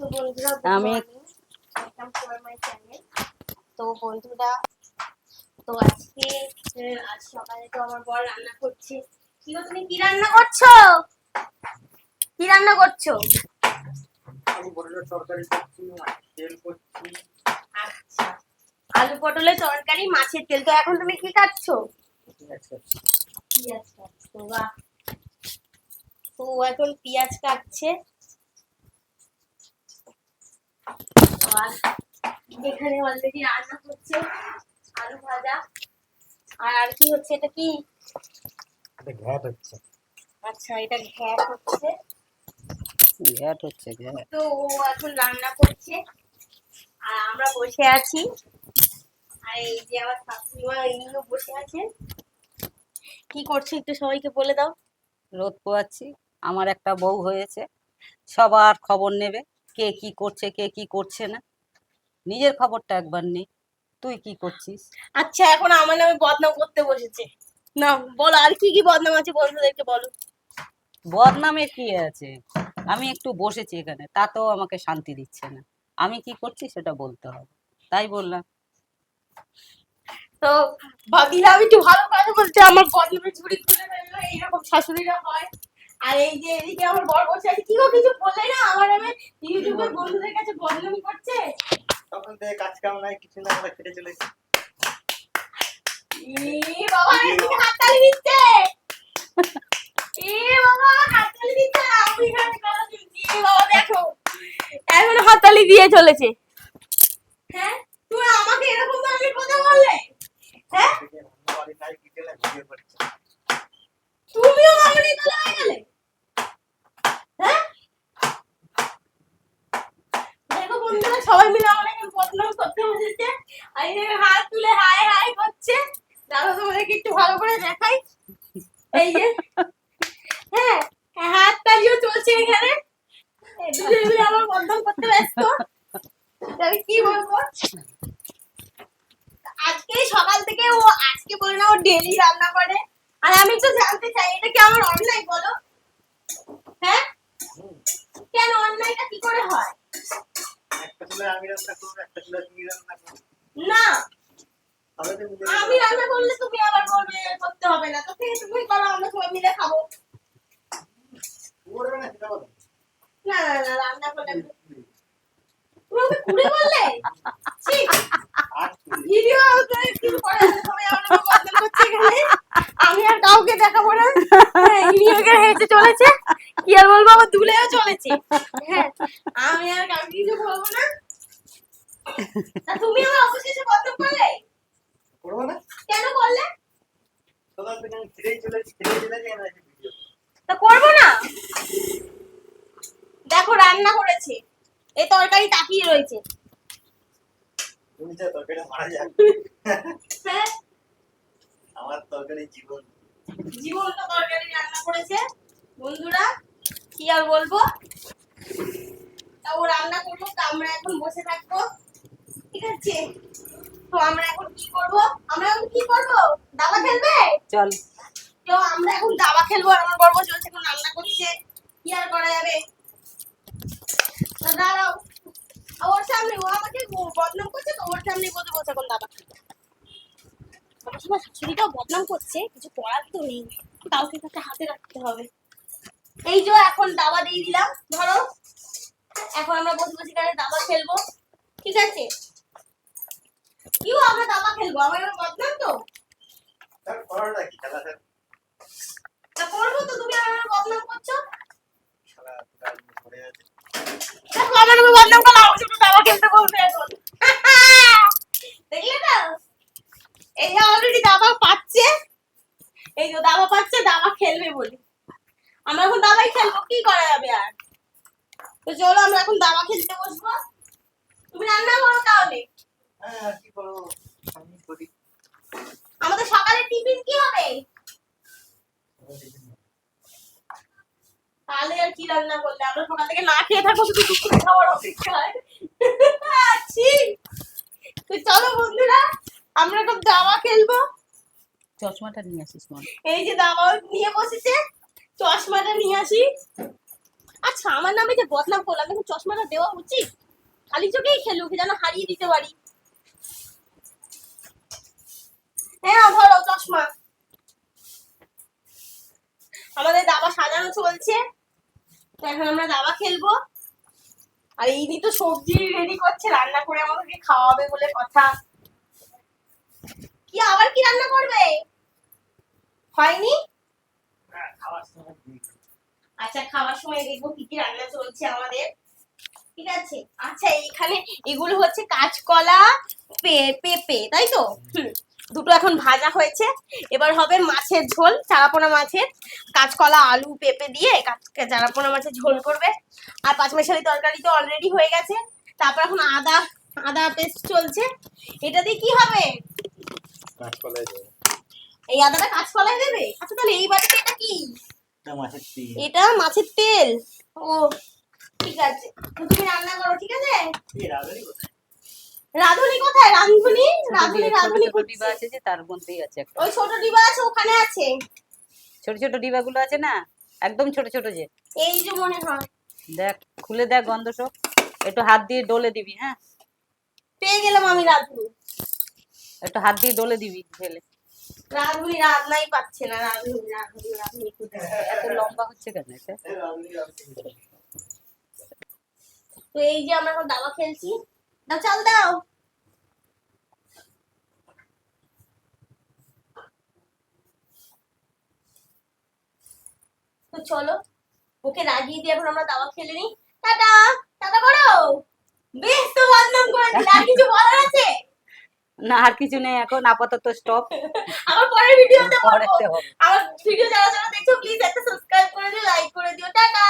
তো বন্ধুরা আমি- ওয়েলকাম টু মাই চ্যানেল তো বন্ধুরা তো আজকে আজ সকালে তো আমার বর রান্না করছে। কি তুমি কি রান্না করছ? কি রান্না করছ? আলু পটলের তরকারি করছি তেল করছি। আচ্ছা। আলু পটলের তরকারি মাছের তেল। তো এখন তুমি কি খাচ্ছো? পেঁয়াজ কাটছি। কাটছো তো ও এখন পেঁয়াজ কাটছে। আর এখানে অলরেডি রান্না হচ্ছে আলু ভাজা। আর আর কি হচ্ছে এটা কি? এটা ঘ্যাট হচ্ছে। আচ্ছা এটা ঘ্যাট হচ্ছে। ঘ্যাট হচ্ছে ঘ্যাট তো ও এখন রান্না করছে। আর আমরা বসে আছি। আর এই যে আমার শাশুড়িমা এইগুলো বসে আছে। কি করছ একটু সবাইকে বলে দাও। রোদ পোয়াচ্ছি। আমার একটা বউ হয়েছে। সবার খবর নেবে। কে কি করছে কে কি করছে না। নিজের খবরটা একবার নেই তুই কি করছিস? আচ্ছা এখন আমার নামে বদনাম করতে বসেছে। না বলো আর কি কি বদনাম আছে বন্ধুদেরকে বলো। বদনামে কি আছে? আমি একটু বসেছি এখানে তাতেও আমাকে শান্তি দিচ্ছে না। আমি কি করছি সেটা বলতে হবে। তাই বললাম। তো ভাবিলাম একটু ভালো কথা বলতে আমার বদনামে চুরি খুলে ফেলল এইরকম শাশুড়িরা হয়। আর এই যে এদিকে আমার বর বসে আছে। কি গো কিছু বলে না? আমার আমি ইউটিউবের বন্ধুদের কাছে বদনাম করছে। তখন থেকে কাজ কাম নাই কিছু না আমরা খেটে চলেছি। ই বাবা এদিকে হাততালি দিচ্ছে। এ বাবা হাততালি দিচ্ছে আমি এখানে কথা শুনছি বাবা দেখো। এখন হাততালি দিয়ে চলেছে। হ্যাঁ? তুমি আমাকে এরকম ধরনের কথা বললে? হ্যাঁ থেকে রান্না বাড়ি নাই কিছু না ভিডিও করছি তুমিও দলে হয়ে গেলে? হ্যাঁ? দেখো সবাই মিলে আমার এখন বদনাম করতে বসেছে। আর এই হাত তুলে হাই হাই করছে। দাদা তোমাদেরকে একটু ভালো করে দেখাই। এই যে হ্যাঁ হাত তালিও চলছে এখানে। দুজন মিলে আমার বদনাম করতে ব্যস্ত। তবে কি বলব? আজকে সকাল থেকে ও, আজকে বলে না, ও ডেলি রান্না করে। আমি তো জানতে চাই এটা কি আমার অন্যায় বলো? হ্যাঁ? কেন অন্যায়টা কি করে হয়? একটা চুলে আমি রান্না করব একটা চুলে তুমি রান্না করব না। আমি রান্না করলে তুমি আবার বলবে করতে হবে না। তো ঠিক তুমি করো আমরা সবাই মিলে খাব। না না না না রান্না করলে তুমি ওকে কুড়ে বললে? ছি, আর কি? ভিডিও কিছু করে না, সবাই আমরা বদনাম করছে এখানে আমি আর কাউকে দেখাবো না হ্যাঁ, ইনি ওকে হেসে চলেছে কি আর বলব আমার হ্যাঁ আমি আর কাউকে কিছু বলব না। তুমি আমার অবশেষে বদনাম করলে? করব না। কেন করলে? তা। করব না। দেখো রান্না করেছে। এই তরকারি তাকিয়ে রয়েছে। তুমি যা তরকারি মারা যাক হ্যাঁ। আমার তরকারি জীবন। জীবন তো তরকারি রান্না করেছে। বন্ধুরা কি আর বলব? তা ও রান্না করব তা আমরা এখন বসে থাকব। ঠিক আছে? তো আমরা এখন কি করব? আমরা এখন কি করব? দাবা খেলবে? চল। তো আমরা এখন দাবা খেলব আর আমার বড় চলছে এখন রান্না করছে। কি আর করা যাবে? তা দাঁড়াও। ওর সামনে ও আমাকে বদনাম করছে তো ওর সামনে বসে বসে এখন দাবা খেলব। আমার শাশুড়িটাও বদনাম করছে কিছু করার তো নেই। কাউকে কাছে হাতে রাখতে হবে। এই যে এখন দাবা দিয়ে দিলাম ধরো। এখন আমরা বসে বসে এখানে দাবা খেলব। ঠিক আছে? কিউ আমরা দাবা খেলব। আমার বদনাম তো। করব তো তুমি আমার বদনাম করছ। দেখো আমার বদনাম করলে আমার সাথে দাবা খেলতে বলবে এখন। দেখলে না এই অলরেডি দাবা পাচ্ছে। এই যে দাবা পাচ্ছে দাবা খেলবে বলি। আমরা এখন দাবাই খেলব কি করা যাবে আর? তো চলো আমরা এখন দাবা খেলতে বসবো। তুমি রান্না করো তাহলে। হ্যাঁ আমাদের সকালে টিফিন কি হবে? তাহলে আর কি রান্না করলে? আমরা সকাল থেকে না খেয়ে থাকব শুধু দুপুরে খাওয়ার অপেক্ষায়। আছি। তো চলো বন্ধুরা আমরা এখন দাবা খেলব। চশমাটা নিয়ে আসিস মনে এই যে দাবা নিয়ে বসেছে। চশমাটা নিয়ে আসি। আচ্ছা আমার নামে যে বদনাম করলাম এখন চশমাটা দেওয়া উচিত? খালি চোখেই খেলুক যেন হারিয়ে দিতে পারি। হ্যাঁ ধরো চশমা। আমাদের দাবা সাজানো চলছে। এখন আমরা দাবা খেলব। আর এই দিন তো সবজি রেডি করছে, রান্না করে আমাদেরকে খাওয়াবে বলে কথা। কি, আবার কি রান্না করবে? হয়নি হ্যাঁ, খাওয়ার সময় দিই। আচ্ছা খাওয়ার সময় দেখব কি কি রান্না চলছে আমাদের। ঠিক আছে? আচ্ছা এইখানে এগুলো হচ্ছে কাঁচকলা পে- পেঁপে তাই তো? হুম, দুটো এখন ভাজা হয়েছে। এবার হবে মাছের ঝোল চারাপোনা মাছের। কাঁচকলা আলু পেঁপে দিয়ে চারাপোনা মাছের ঝোল করবে। আর পাঁচমেশালি তরকারি তো অলরেডি হয়ে গেছে। তারপর এখন আদা আদা পেস্ট চলছে। এটা দিয়ে কি হবে? এই আদাটা কাঁচকলায় দেবে? আচ্ছা তাহলে এই বাড়িতে এটা মাছের তেল। এটা মাছের তেল? ও ঠিক আছে। তুমি রান্না করো ঠিক আছে? রাঁধুনি কোথায়? রাধুনি কোথায়? রাঁধুনি? রাধুনি ছোট ডিবা আছে যে তার মধ্যেই আছে একটা। ওই ছোট ডিবা আছে ওখানে আছে। ছোট ছোট ডিবাগুলো আছে না? একদম ছোট ছোট যে। এই যে মনে হয়। দেখ খুলে দেখ গন্ধ সব। একটু হাত দিয়ে ডলে দিবি হ্যাঁ? পেয়ে গেলাম আমি রাধুনি। একটু হাত দিয়ে ডলে দিবি ঢেলে। পাচ্ছে না। তো খেলছি। তো চলো, ওকে রাগিয়ে দিয়ে এখন আমরা দাবা খেলে নি টাটা! টাটা করো বেশ তো বদনাম করে দিলে আর কিছু বলার আছে না আর কিছু নেই এখন আপাতত স্টপ আমার পরের ভিডিওতে বলব পরেতে হবে। আমার ভিডিও যারা যারা দেখছ প্লিজ একটা সাবস্ক্রাইব করে দিও লাইক করে দিও। টাটা!